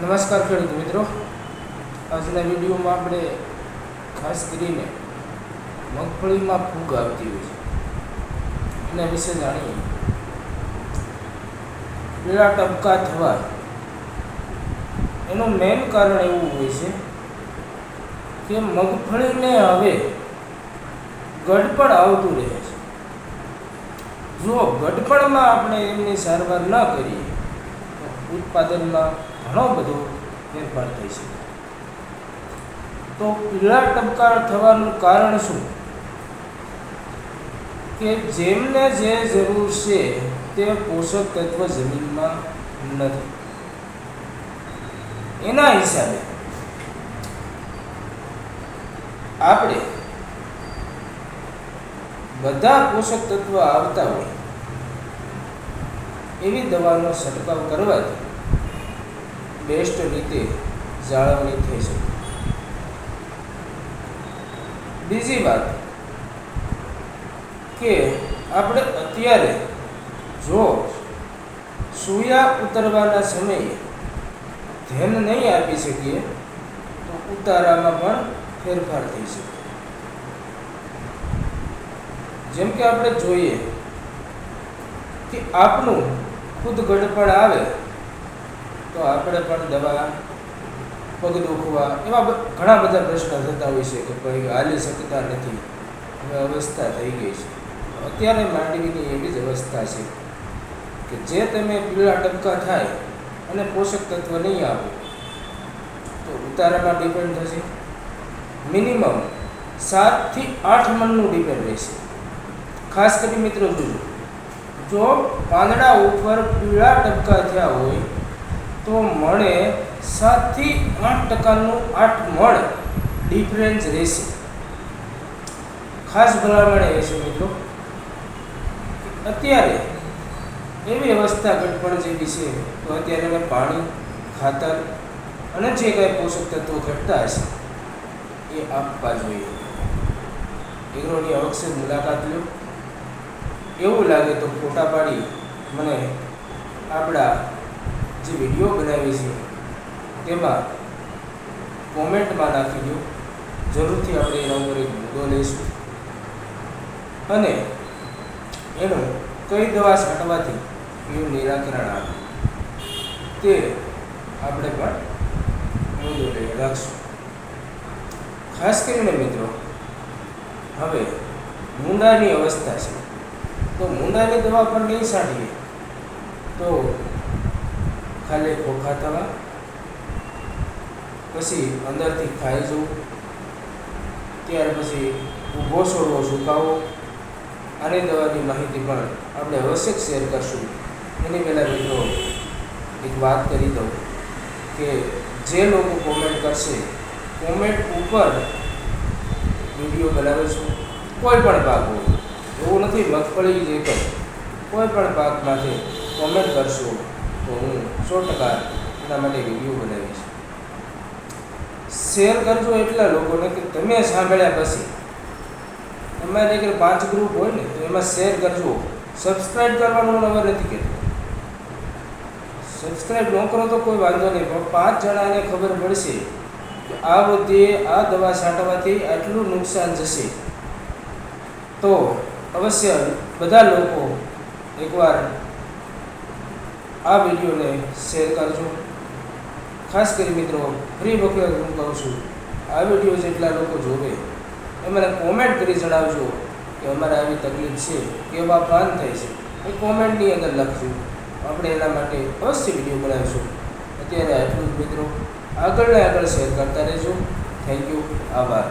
નમસ્કાર ખેડૂત મિત્રો. આજના વિડીયોમાં આપણે ખાસ કરીને મગફળીમાં ફૂગ આવતી હોય છે. એના વિશે જાણીએ. પીળા ટપકા થવા એનું મેઇન કારણ એવું હોય છે કે મગફળીને હવે ગડપણ આવતું રહે છે. જો ગડપણમાં આપણે એમની સારવાર ન કરીએ, તો ઉત્પાદનમાં ઘણો બધો ફેરફાર થઈ શકે. તો પીળા ટપકા થવાનું કારણ શું? કે જેમને જે જરૂર છે તે પોષક તત્વ જમીનમાં નથી. એના હિસાબે આપણે બધા પોષક તત્વ આવતા હોય એવી દવાનો છંટકાવ કરવાથી બેસ્ટ રીતે જાળવણી થઈ શકે. બીજી વાત કે આપણે અત્યારે જો સૂયા ઉતરવાના સમયે ધ્યાન નહીં આપી શકીએ, તો ઉતારામાં પણ ફેરફાર થઈ શકે. જેમ કે આપણે જોઈએ કે આપનું ખુદ ગડપણ આવે તો આપણે પણ દવા, પગ દુખવા, એવા ઘણા બધા પ્રશ્નો થતા હોય છે કે ભાઈ હાલી શકતા નથી. હવે અવસ્થા થઈ ગઈ છે. અત્યારે માંડવીની એવી જ અવસ્થા છે કે જે તમે પીળા ટપકા થાય અને પોષક તત્વ નહીં આવે તો ઉતારામાં ડિપેન્ડ થશે. મિનિમમ સાતથી આઠ મણનું ડિપેન્ડ રહેશે. ખાસ કરી મિત્રો જોજો જો પાંદડા ઉપર પીળા ટપકા થયા હોય તો મણે સાતથી આઠ ટકાનું આઠ મણ ડિફરન્સ રહેશે. ખાસ ભલામણ એ છે મિત્રો. અત્યારે એવી અવસ્થા ઘટપણ જેવી છે તો અત્યારે અમે પાણી, ખાતર અને જે કાંઈ પોષક તત્વો ઘટતા હશે એ આપવા જોઈએ. એગ્રોની અવશ્ય મુલાકાત લો. એવું લાગે તો ફોટા પાડી મને આપણા જે વીડિયો બનાવી છે તેમાં કોમેન્ટમાં નાખી દો જરૂરથી આપણે એના ઉપર એક મુદ્દો લઈશું. અને એનું કઈ દવા છાંટવાથી એનું નિરાકરણ આવે, તે આપણે પણ મુદ્દો લઈ રાખશું. ખાસ કરીને મિત્રો, હવે મૂંડાની અવસ્થા છે. તો મૂંડાની દવા પણ નહીં છાંટીએ, તો ખાલી ખોખા થવા. પછી અંદરથી ખાઈ જવું. ત્યાર પછી ઊભો છોડવો, સુકાવો. આની દવાની માહિતી પણ આપણે અવશ્ય શેર કરશું. એની પહેલાં મિત્રો, એક વાત કરી દઉં કે જે લોકો કોમેન્ટ કરશે કોમેન્ટ ઉપર વીડિયો બનાવે છું, કોઈ પણ પાક હોય. એવું નથી, મગફળી જે કોઈ પણ પાક માટે કોમેન્ટ કરશો તો હું સો ટકા એના માટે વીડિયો બનાવીશ. શેર કરજો એટલા લોકોને કે તમે સાંભળ્યા પછી. તમારે કે પાંચ ગ્રુપ હોય ને, તો એમાં શેર કરજો. સબસ્ક્રાઈબ કરવાનું નંબર નથી કહેતો સબસ્ક્રાઈબ ન કરો તો કોઈ વાંધો નહીં, પણ પાંચ જણાને ખબર પડશે કે આ બધી આ દવા છાંટવાથી આટલું નુકસાન જશે. તો અવશ્ય બધા લોકો એકવાર આ વિડીયોને શેર કરજો. ખાસ કરી મિત્રો, ફ્રી વખત હું કહું છું, આ વીડિયો જેટલા લોકો જોવે, એ મને કોમેન્ટ કરી જણાવજો કે અમારે આવી તકલીફ છે કેવા પ્લાન થાય છે. એ કોમેન્ટની અંદર લખજો આપણે એના માટે અવશ્ય વીડિયો બનાવીશું. અત્યારે આટલું જ મિત્રો. આગળને આગળ શેર કરતા રહેજો. થેન્ક યુ આભાર.